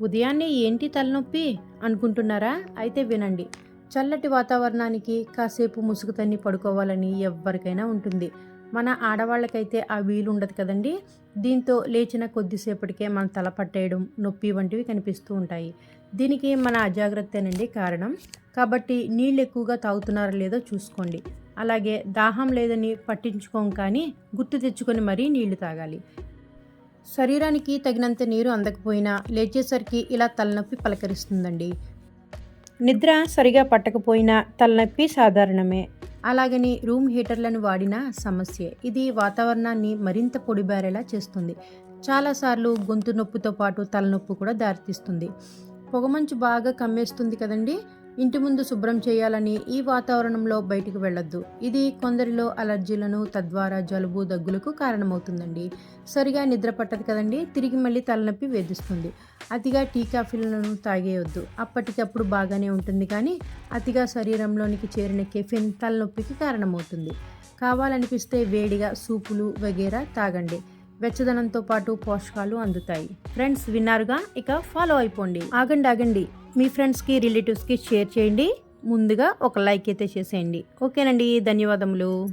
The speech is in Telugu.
ఉదయాన్నే ఏంటి తలనొప్పి అనుకుంటున్నారా? అయితే వినండి. చల్లటి వాతావరణానికి కాసేపు ముసుగు తన్ని పడుకోవాలని ఎవ్వరికైనా ఉంటుంది. మన ఆడవాళ్ళకైతే ఆ వీలు ఉండదు కదండి? దీంతో లేచిన కొద్దిసేపటికే మన తల పట్టేయడం నొప్పి వంటివి కనిపిస్తూ ఉంటాయి. దీనికి మన అజాగ్రత్తేనండి కారణం. కాబట్టి నీళ్ళు ఎక్కువగా తాగుతున్నారా లేదో చూసుకోండి. అలాగే దాహం లేదని పట్టించుకోం కానీ గుర్తు తెచ్చుకొని మరీ నీళ్ళు తాగాలి. శరీరానికి తగినంత నీరు అందకపోయినా లేచేసరికి ఇలా తలనొప్పి పలకరిస్తుందండి. నిద్ర సరిగా పట్టకపోయినా తలనొప్పి సాధారణమే. అలాగని రూమ్ హీటర్లను వాడిన సమస్యే. ఇది వాతావరణాన్ని మరింత పొడిబారేలా చేస్తుంది. చాలాసార్లు గొంతు నొప్పితో పాటు తలనొప్పి కూడా దారితీస్తుంది. పొగమంచు బాగా కమ్మేస్తుంది కదండి? ఇంటి ముందు శుభ్రం చేయాలని ఈ వాతావరణంలో బయటికి వెళ్ళొద్దు. ఇది కొందరిలో అలర్జీలను తద్వారా జలుబు దగ్గులకు కారణమవుతుందండి. సరిగా నిద్ర పట్టదు కదండి తిరిగి మళ్ళీ తలనొప్పి వేధిస్తుంది. అతిగా టీ కాఫీలను తాగేయొద్దు. అప్పటికప్పుడు బాగానే ఉంటుంది కానీ అతిగా శరీరంలోనికి చేరిన కెఫిన్ తలనొప్పికి కారణమవుతుంది. కావాలనిపిస్తే వేడిగా సూపులు వగేరా తాగండి. వెచ్చదనంతో పాటు పోషకాలు అందుతాయి. ఫ్రెండ్స్ విన్నారుగా? ఇక ఫాలో అయిపోండి. ఆగండి ఆగండి. మీ ఫ్రెండ్స్కి రిలేటివ్స్కి షేర్ చేయండి. ముందుగా ఒక లైక్ అయితే చేసేయండి. ఓకేనండి ధన్యవాదములు.